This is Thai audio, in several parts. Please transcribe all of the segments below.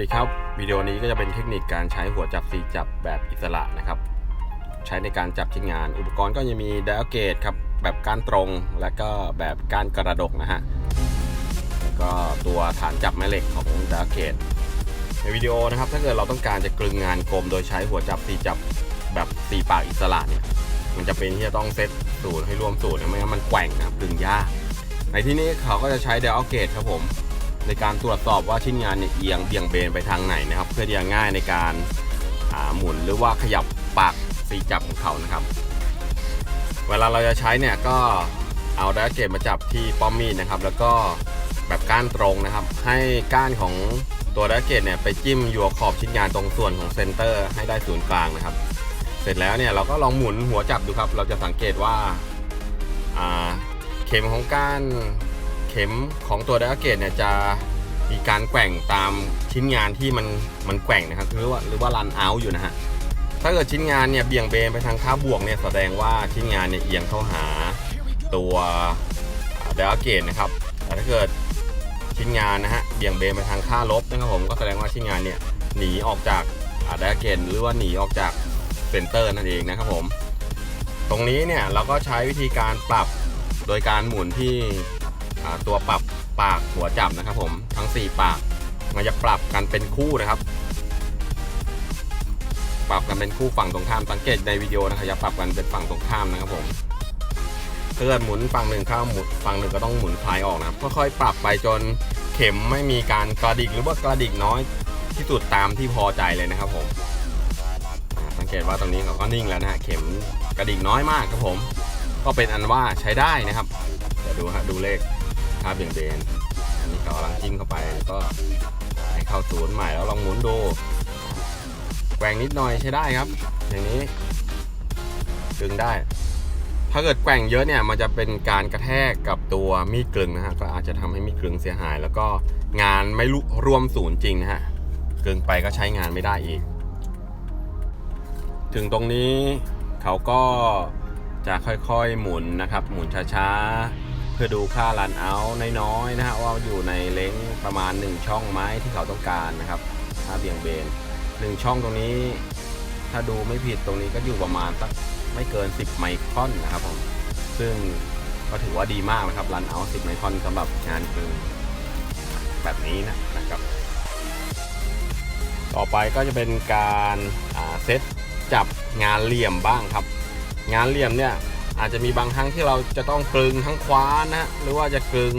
สวัสดีครับวิดีโอนี้ก็จะเป็นเทคนิคการใช้หัวจับสีจับแบบอิสระนะครับ ใช้ในการจับชิ้นงาน อุปกรณ์ก็จะมีไดอะเกตครับแบบก้านตรงและก็แบบก้านกระดกนะฮะแล้วก็ตัวฐานจับแม่เหล็กของไดอะเกตในวิดีโอนะครับ ถ้าเกิดเราต้องการจะกลึงงานกลม โดยใช้หัวจับสีจับแบบสีปากอิสระเนี่ยมันจะเป็นที่จะต้องเซตสูตรให้รวมสูตรนะไม่งั้นมันแกว่งนะกลึงยากในที่นี้เขาก็จะใช้ไดอะเกตครับผม ในการตรวจสอบว่าชิ้นงานเนี่ยเอียงเบี่ยงเบนไปทางไหนนะครับ เพื่อที่จะง่ายในการาหมุนหรือว่าขยับปากสีจับของเขานะครับ เวลาเราจะใช้เนี่ยก็เอาดอะเกตมาจับที่ป้อมมีดนะครับ แล้วก็แบบก้านตรงนะครับ ให้ก้านของตัวดอะเกตเนี่ยไปจิ้มอยู่ขอบชิ้นงานตรงส่วนของเซนเตอร์ให้ได้ศูนย์กลางนะครับ เสร็จแล้วเนี่ยเราก็ลองหมุนหัวจับดูครับ เราจะสังเกตว่าอ่าเข็มของก้าน เข็มของตัวไดอะเกตเนี่ยจะมีการแกว่งตามชิ้นงานที่มันมันแกว่งนะครับหรือว่าหรือว่ารันเอาอยู่นะฮะถ้าเกิดชิ้นงานเนี่ยเบี่ยงเบนไปทางค่าบวกเนี่ยแสดงว่าชิ้นงานเนี่ยเอียงเข้าหาตัวไดอะเกตนะครับแต่ถ้าเกิดชิ้นงานนะฮะเบี่ยงเบนไปทางค่าลบนะครับผมก็แสดงว่าชิ้นงานเนี่ยหนีออกจากไดอะเกตหรือว่าหนีออกจากเซนเตอร์นั่นเองนะครับผม ตรงนี้เนี่ยเราก็ใช้วิธีการปรับโดยการหมุนที่ ตัวปรับปากหัวจับนะครับ ผมทั้ง 4 ปากมันจะปรับกันเป็นคู่นะครับ ปรับกันเป็นคู่ฝั่งตรงข้ามสังเกตในวิดีโอนะครับจะปรับกันเป็นฝั่งตรงข้ามนะครับผมถ้าเกิดหมุนฝั่งหนึ่งเข้าหมุนฝั่งหนึ่งก็ต้องหมุนคลายออกนะครับค่อยๆปรับไปจนเข็มไม่มีการกระดิกหรือว่ากระดิกน้อยที่สุดตามที่พอใจเลยนะครับผมสังเกตว่าตรงนี้เขาก็นิ่งแล้วนะฮะเข็มกระดิกน้อยมากครับผม ก็เป็นอันว่าใช้ได้นะครับเดี๋ยวดูฮะดูเลข ค่าเบี่ยงเบนอันนี้เขากำลังจิ้มเข้าไปแล้วก็ให้เข้าศูนย์ใหม่แล้วลองหมุนดูแกว่งนิดหน่อยใช้ได้ครับ อย่างนี้กึงได้ ถ้าเกิดแกว่งเยอะเนี่ยมันจะเป็นการกระแทกกับตัวมีดกลึงนะฮะก็อาจจะทำให้มีดกลึงเสียหาย แล้วก็งานไม่รุรวมศูนย์จริงนะฮะกลึงไปก็ใช้งานไม่ได้อีก ถึงตรงนี้เขาก็จะค่อยๆหมุนนะครับ หมุนช้าๆ พื่อดูค่ารันเอาท์น้อยๆนะฮะว่าอยู่ในเลงประมาณ 1 ช่องไหมที่เขาต้องการนะครับค่าเบี่ยงเบน 1 ช่องตรงนี้ ถ้าดูไม่ผิดตรงนี้ก็อยู่ประมาณสักไม่เกิน 10 ไมครอนนะครับผมซึ่งก็ถือว่าดีมากนะครับรันเอาท์10 ไมครอนสำหรับงานคือแบบนี้นะนะครับต่อไปก็จะเป็นการเซตจับงานเหลี่ยมบ้างครับ งานเหลี่ยมเนี่ย อาจจะมีบางครั้งที่เราจะต้องกลึงทั้งคว้านนะหรือว่าจะกลึง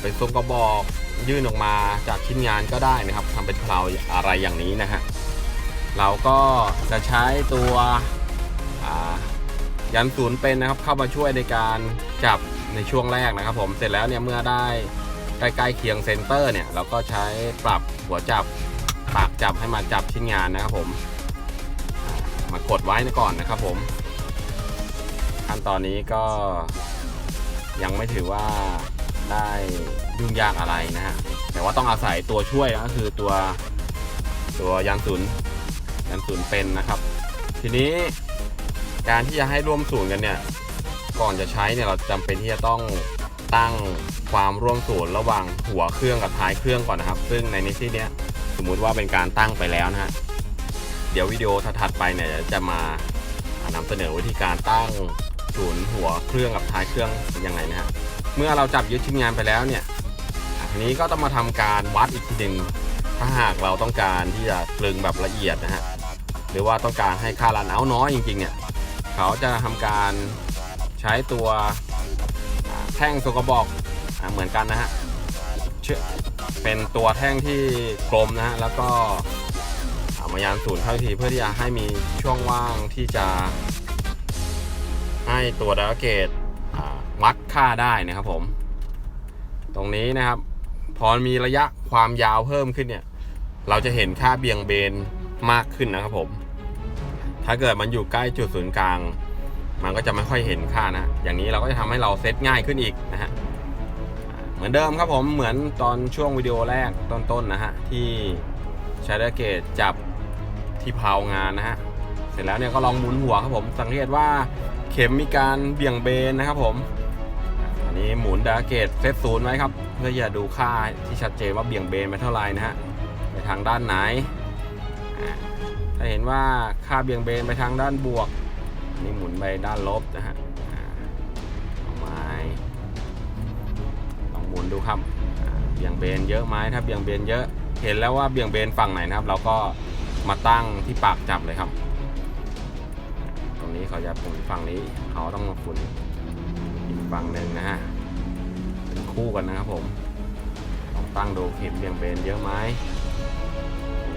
เป็นทรงกระบอกยื่นออกมาจากชิ้นงานก็ได้นะครับทำเป็นเพลาอะไรอย่างนี้นะฮะเราก็จะใช้ตัวยันศูนย์เป็นนะครับเข้ามาช่วยในการจับในช่วงแรกนะครับ ผมเสร็จแล้วเนี่ยเมื่อได้ใกล้ๆเคียงเซนเตอร์เนี่ยเราก็ใช้ปรับหัวจับปากจับให้มาจับชิ้นงานนะครับผมมากดไว้ก่อนนะครับผม ขั้นตอนนี้ก็ยังไม่ถือว่าได้ยุ่งยากอะไรนะฮะแต่ว่าต้องอาศัยตัวช่วยก็คือตัวตัวยันศูนย์ยันศูนย์เป็นนะครับ ทีนี้การที่จะให้ร่วมศูนย์กันเนี่ยก่อนจะใช้เนี่ยเราจำเป็นที่จะต้องตั้งความร่วมศูนย์ระหว่างหัวเครื่องกับท้ายเครื่องก่อนนะครับ ซึ่งในนี้ที่เนี้ยสมมุติว่าเป็นการตั้งไปแล้วนะฮะเดี๋ยววิดีโอถัดไปเนี่ยจะมานำเสนอวิธีการตั้ง ศูนย์หัวเครื่องกับท้ายเครื่องเป็นยังไงนะฮะเมื่อเราจับยึดชิ้นงานไปแล้วเนี่ยทีนี้ก็ต้องมาทำการวัดอีกทีหนึ่งถ้าหากเราต้องการที่จะกลึงแบบละเอียดนะฮะหรือว่าต้องการให้ค่ารันเอาน้อยจริงๆเนี่ยเขาจะทำการใช้ตัวแท่งโซกรบอกเหมือนกันนะฮะเป็นตัวแท่งที่กลมนะฮะแล้วก็เอามายานศูนย์เข้าทีเพื่อที่จะให้มีช่องว่างที่จะ ให้ตัวดาวเกตวัดค่าได้นะครับผม ตรงนี้นะครับ พอมีระยะความยาวเพิ่มขึ้นเนี่ย เราจะเห็นค่าเบี่ยงเบนมากขึ้นนะครับผม ถ้าเกิดมันอยู่ใกล้จุดศูนย์กลาง มันก็จะไม่ค่อยเห็นค่านะ อย่างนี้เราก็จะทำให้เราเซตง่ายขึ้นอีกนะฮะ เหมือนเดิมครับผม เหมือนตอนช่วงวิดีโอแรกต้นๆนะฮะ ที่ใช้ดาวเกตจับที่เพางานนะฮะ เสร็จแล้วเนี่ยก็ลองหมุนหัวครับผม สังเกตว่า ข็มมีการเบี่ยงเบนนะครับผมอันนี้หมุนดาเกตเซตศูนย์ไว้ครับ เพื่อจะดูค่าที่ชัดเจนว่าเบี่ยงเบนไปเท่าไหร่นะฮะในทางด้านไหนถ้าเห็นว่าค่าเบี่ยงเบนไปทางด้านบวกอันนี่หมุนไปด้านลบนะฮะไม้ลองหมุนดูครับเบี่ยงเบนเยอะไหมถ้าเบี่ยงเบนเยอะ เห็นแล้วว่าเบี่ยงเบนฝั่งไหนนะครับ เราก็มาตั้งที่ปากจับเลยครับ นี้เขาจะหมุนฝั่งนี้ เขาต้องมาหมุนอีกฝั่งหนึ่งนะฮะเป็นคู่กันนะครับผมลองตั้งดูเข็มเบี่ยงเบนเยอะไหม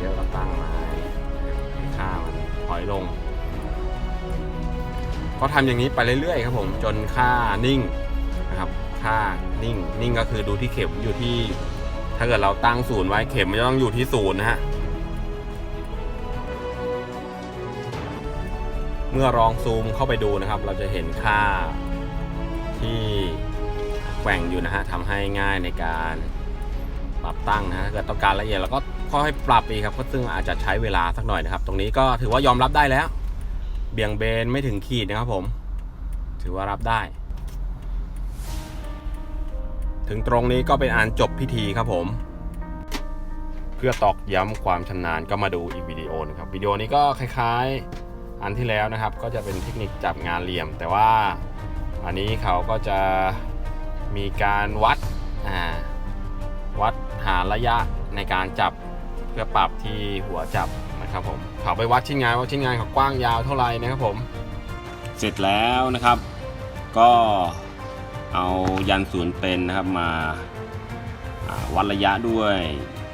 เยอะก็ตั้งมาให้ค่ามันถอยลง ก็ทำอย่างนี้ไปเรื่อยๆครับผมจนค่านิ่งนะครับค่านิ่งนิ่งก็คือดูที่เข็มอยู่ที่ ถ้าเกิดเราตั้งศูนย์ไว้เข็มมันจะต้องอยู่ที่ศูนย์นะฮะ เมื่อลองซูมเข้าไปดูนะครับ เราจะเห็นค่าที่แกว่งอยู่นะฮะทำให้ง่ายในการปรับตั้งนะฮะถ้าเกิดต้องการละเอียดเราก็ค่อยปรับอีกครับก็ซึ่งอาจจะใช้เวลาสักหน่อยนะครับ ตรงนี้ก็ถือว่ายอมรับได้แล้ว เบี่ยงเบนไม่ถึงขีดนะครับผม ถือว่ารับได้ ถึงตรงนี้ก็เป็นอันจบพิธีครับผม เพื่อตอกย้ำความชำนาญก็มาดูอีกวิดีโอนึงครับวิดีโอนี้ก็คล้ายๆ อันที่แล้วนะครับก็จะเป็นเทคนิคจับงานเหลี่ยม แต่ว่าอันนี้เขาก็จะมีการวัดวัดหาระยะในการจับเพื่อปรับที่หัวจับนะครับผมเขาไปวัดชิ้นงานว่าชิ้นงานเขากว้างยาวเท่าไหร่นะครับผม เสร็จแล้วนะครับ ก็เอายันศูนย์เป็นนะครับมาวัดระยะด้วย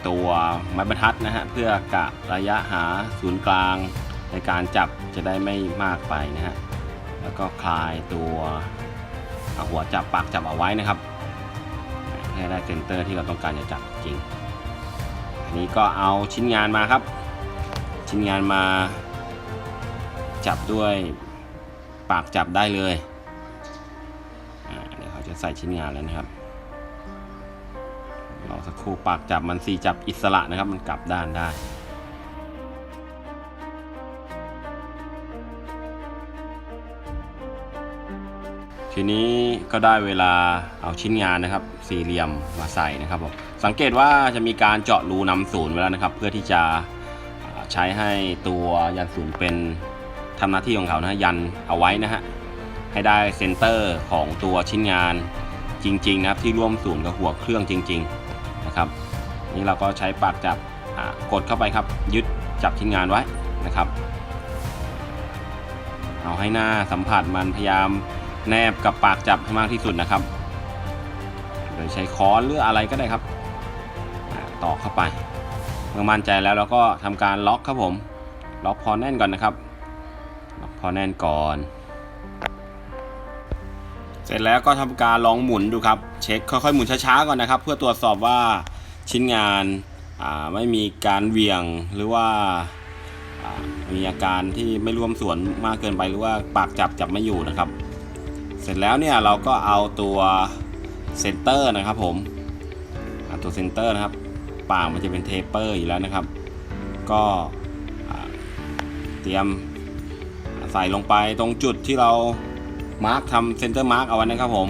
ตัวไม้บรรทัดนะฮะเพื่อกะระยะหาศูนย์กลาง ในการจับจะได้ไม่มากไปนะฮะแล้วก็คลายตัวหัวจับปากจับเอาไว้นะครับให้ได้เซนเตอร์ที่เราต้องการจะจับจริง อันนี้ก็เอาชิ้นงานมาครับ ชิ้นงานมาจับด้วยปากจับได้เลยเดี๋ยวเขาจะใส่ชิ้นงานแล้วนะครับรอสักครู่ปากจับมันสีจับอิสระนะครับ มันกลับด้านได้ ทีนี้ก็ได้เวลาเอาชิ้นงานนะครับ สี่เหลี่ยมมาใส่นะครับผมสังเกตว่าจะมีการเจาะรูนำศูนย์ไว้แล้วนะครับ เพื่อที่จะใช้ให้ตัวยันศูนย์เป็นทำหน้าที่ของเขานะยันเอาไว้นะฮะให้ได้เซนเตอร์ของตัวชิ้นงานจริงๆนะครับที่ร่วมศูนย์กับหัวเครื่องจริง ๆนะครับ นี่เราก็ใช้ปากจับกดเข้าไปครับ ยึดจับชิ้นงานไว้นะครับ เอาให้หน้าสัมผัสมันพยายาม แนบกับปากจับให้มากที่สุดนะครับ โดยใช้ค้อนหรืออะไรก็ได้ครับอ่าตอกเข้าไป เมื่อมั่นใจแล้วเราก็ทำการล็อกครับผม ล็อกพอแน่นก่อนนะครับ ล็อกพอแน่นก่อน เสร็จแล้วก็ทำการลองหมุนดูครับ เช็คค่อยๆหมุนช้าๆก่อนนะครับ เพื่อตรวจสอบว่าชิ้นงานไม่มีการเวียงหรือว่ามีอาการที่ไม่ร่วมส่วนมากเกินไปหรือว่าปากจับจับไม่อยู่นะครับ เสร็จแล้วเนี่ยเราก็เอาตัวเซนเตอร์นะครับผมตัวเซนเตอร์นะครับปากมันจะเป็นเทปเปอร์อยู่แล้วนะครับ ก็เตรียมใส่ลงไปตรงจุดที่เรามาร์กทำเซนเตอร์มาร์กเอาไว้นะครับผม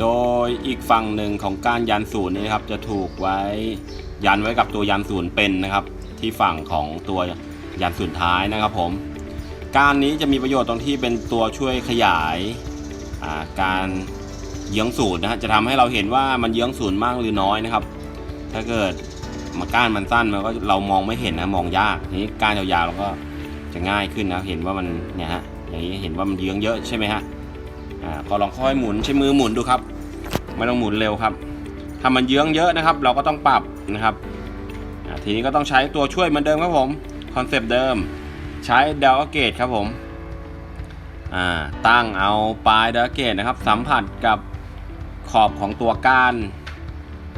โดยอีกฝั่งหนึ่งของการยันศูนย์นี้นะครับ จะถูกไว้ยันไว้กับตัวยันศูนย์เป็นนะครับ ที่ฝั่งของตัวยันศูนย์ท้ายนะครับผม การนี้จะมีประโยชน์ตรงที่เป็นตัวช่วยขยาย การเยื้องศูนย์นะฮะจะทำให้เราเห็นว่ามันเยื้องศูนย์มากหรือน้อยนะครับ ถ้าเกิดมาก้านมันสั้นมันก็เรามองไม่เห็นนะมองยากนี้ก้านยาวๆเราก็จะง่ายขึ้นนะเห็นว่ามันเนี่ยฮะอย่างนี้เห็นว่ามันเยื้องเยอะใช่ไหมฮะอ่าก็ลองค่อยหมุนใช้มือหมุนดูครับไม่ต้องหมุนเร็วครับ ถ้ามันเยื้องเยอะนะครับ เราก็ต้องปรับนะครับทีนี้ก็ต้องใช้ตัวช่วยเหมือนเดิมครับผมคอนเซปต์เดิม ใช้เดลเกตครับผม ตั้งเอาปลายดลเกตนะครับ สัมผัสกับขอบของตัวก้าน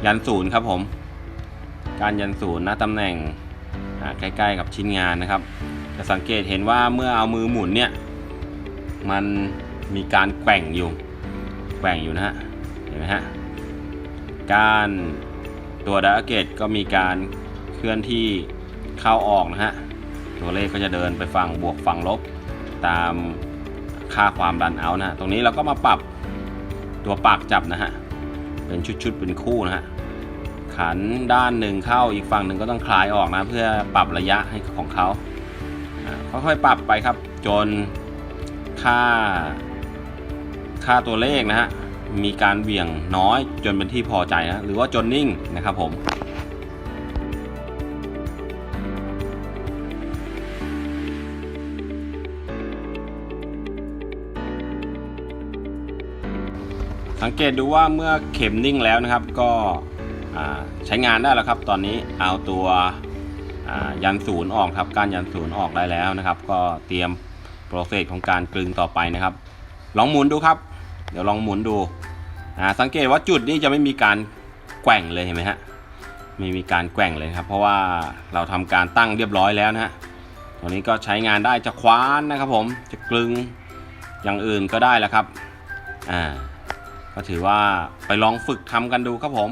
ยันศูนย์ครับผมการยันศูนย์นะตำแหน่งใกล้ๆกับชิ้นงานนะครับ จะสังเกตเห็นว่าเมื่อเอามือหมุนเนี่ยมันมีการแกว่งอยู่แกว่งอยู่นะฮะเห็นไหมฮะการตัวดาเกตก็มีการเคลื่อนที่เข้าออกนะฮะตัวเลขก็จะเดินไปฝั่งบวกฝั่งลบตาม ค่าความดันเอานะฮะตรงนี้เราก็มาปรับตัวปากจับนะฮะเป็นชุดๆเป็นคู่นะฮะขันด้านหนึ่งเข้าอีกฝั่งหนึ่งก็ต้องคลายออกนะ เพื่อปรับระยะให้ของเขาค่อยๆปรับไปครับ จนค่าค่าตัวเลขนะฮะมีการเหวี่ยงน้อยจนเป็นที่พอใจนะหรือว่าจนนิ่งนะครับผม สังเกตดูว่าเมื่อเข็มนิ่งแล้วนะครับก็ใช้งานได้แล้วครับ ตอนนี้เอาตัวยันศูนย์ออกครับการยันศูนย์ออกได้แล้วนะครับ ก็เตรียมโปรเซสของการกลึงต่อไปนะครับ ลองหมุนดูครับ เดี๋ยวลองหมุนดูสังเกตว่าจุดนี้จะไม่มีการแกว่งเลยเห็นไหมฮะไม่มีการแกว่งเลยครับ เพราะว่าเราทำการตั้งเรียบร้อยแล้วนะฮะตัวนี้ก็ใช้งานได้จะคว้านนะครับผมจะกลึงอย่างอื่นก็ได้แล้วครับอ่า ก็ถือว่าไปลองฝึกทำกันดูครับผม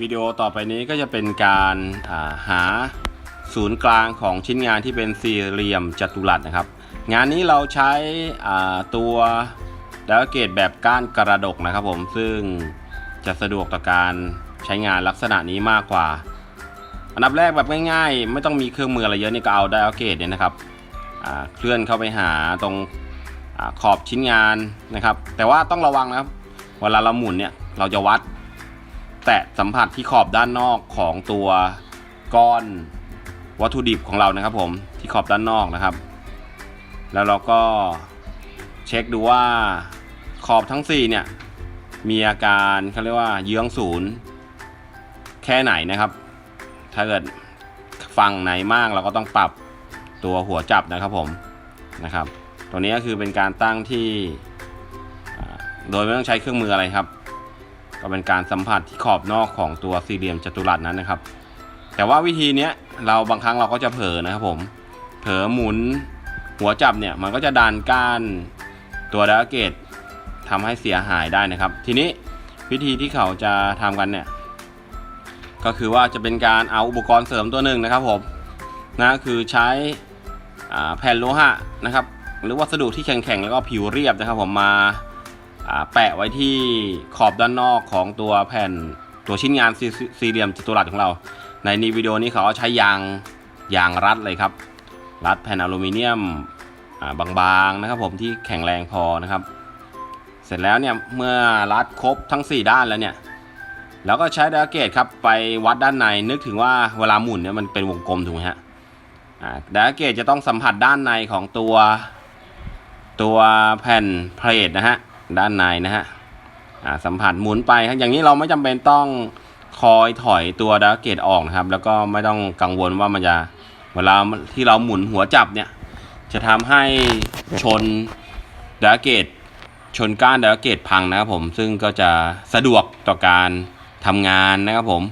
วิดีโอต่อไปนี้ก็จะเป็นการาหาศูนย์กลางของชิ้นงานที่เป็นสี่เหลี่ยมจัตุรัสนะครับ งานนี้เราใช้ตัวดาวเกตแบบก้านกระดกนะครับผมซึ่งจะสะดวกต่อการใช้งานลักษณะนี้มากกว่า อันดับแรกแบบง่ายๆ ไม่ต้องมีเครื่องมืออะไรเยอะนี่ก็เอาดาวเกตเนี่ยนะครับเคลื่อนเข้าไปหาตรง ขอบชิ้นงานนะครับ แต่ว่าต้องระวังนะครับ เวลาเราหมุนเนี่ยเราจะวัด แตะสัมผัสที่ขอบด้านนอกของตัวก้อนวัตถุดิบของเรานะครับ ผมที่ขอบด้านนอกนะครับ แล้วเราก็เช็คดูว่าขอบทั้ง4เนี่ยมีอาการเขาเรียกว่าเยื้องศูนย์แค่ไหนนะครับ ถ้าเกิดฝั่งไหนมากเราก็ต้องปรับตัวหัวจับนะครับผมนะครับ ตัวนี้ก็คือเป็นการตั้งที่โดยไม่ต้องใช้เครื่องมืออะไรครับ ก็เป็นการสัมผัสที่ขอบนอกของตัวสี่เหลี่ยมจัตุรัสนั้นนะครับ แต่ว่าวิธีนี้เราบางครั้งเราก็จะเผลอนะครับผม เผลอหมุนหัวจับเนี่ยมันก็จะดันก้านตัวดาเกตทำให้เสียหายได้นะครับ ทีนี้วิธีที่เขาจะทำกันเนี่ยก็คือว่าจะเป็นการเอาอุปกรณ์เสริมตัวหนึ่งนะครับผมนะคือใช้แผ่นโลหะนะครับ หรือวัสดุที่แข็งๆแล้วก็ผิวเรียบนะครับ ผมมาแปะไว้ที่ขอบด้านนอกของตัวแผ่นตัวชิ้นงานสี่เหลี่ยมจัตุรัสของเรา ในนี้วิดีโอนี้เขาใช้ยางยางรัดเลยครับ รัดแผ่นอลูมิเนียมบางๆนะครับ ผมที่แข็งแรงพอนะครับ เสร็จแล้วเนี่ยเมื่อรัดครบทั้ง 4 ด้านแล้วเนี่ยเราก็ใช้ดาเกตครับไปวัดด้านในนึกถึงว่าเวลาหมุนเนี่ยมันเป็นวงกลมถูกไหมฮะดาเกตจะต้องสัมผัสด้านในของตัว ตัวแผ่นเพลทนะฮะด้านในนะฮะอ่าสัมผัสหมุนไปครับอย่างนี้เราไม่จำเป็นต้องคอยถอยตัวดาเกตออกนะครับ แล้วก็ไม่ต้องกังวลว่ามันจะเวลาที่เราหมุนหัวจับเนี่ย จะทำให้ชนดาเกตชนก้านดาเกตพังนะครับผมซึ่งก็จะสะดวกต่อการทำงานนะครับผม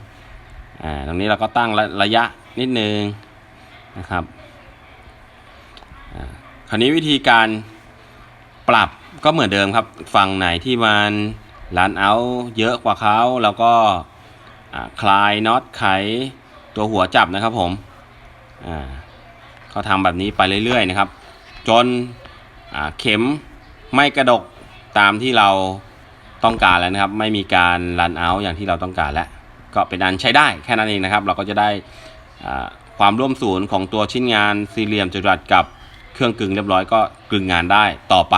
อ่าตรงนี้เราก็ตั้งระระยะนิดนึงนะครับอ่าคราวนี้วิธีการ ปรับก็เหมือนเดิมครับ ฝั่งไหนที่มันรันเอาเยอะกว่าเขาแล้วก็คลายน็อตไขตัวหัวจับนะครับผมเขาทำแบบนี้ไปเรื่อยๆนะครับ จนเข็มไม่กระดกตามที่เราต้องการแล้วนะครับ ไม่มีการรันเอาอย่างที่เราต้องการแล้วก็เป็นอันใช้ได้แค่นั้นเองนะครับ เราก็จะได้ความร่วมศูนย์ของตัวชิ้นงานสี่เหลี่ยมจัตุรัสกับ เครื่องกึ่งเรียบร้อยก็กึ่งงานได้ต่อไป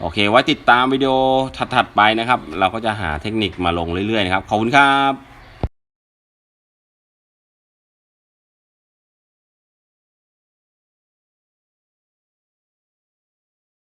โอเค ไว้ติดตามวิดีโอถัดๆไปนะครับ เราก็จะหาเทคนิคมาลงเรื่อยๆนะครับ ขอบคุณครับ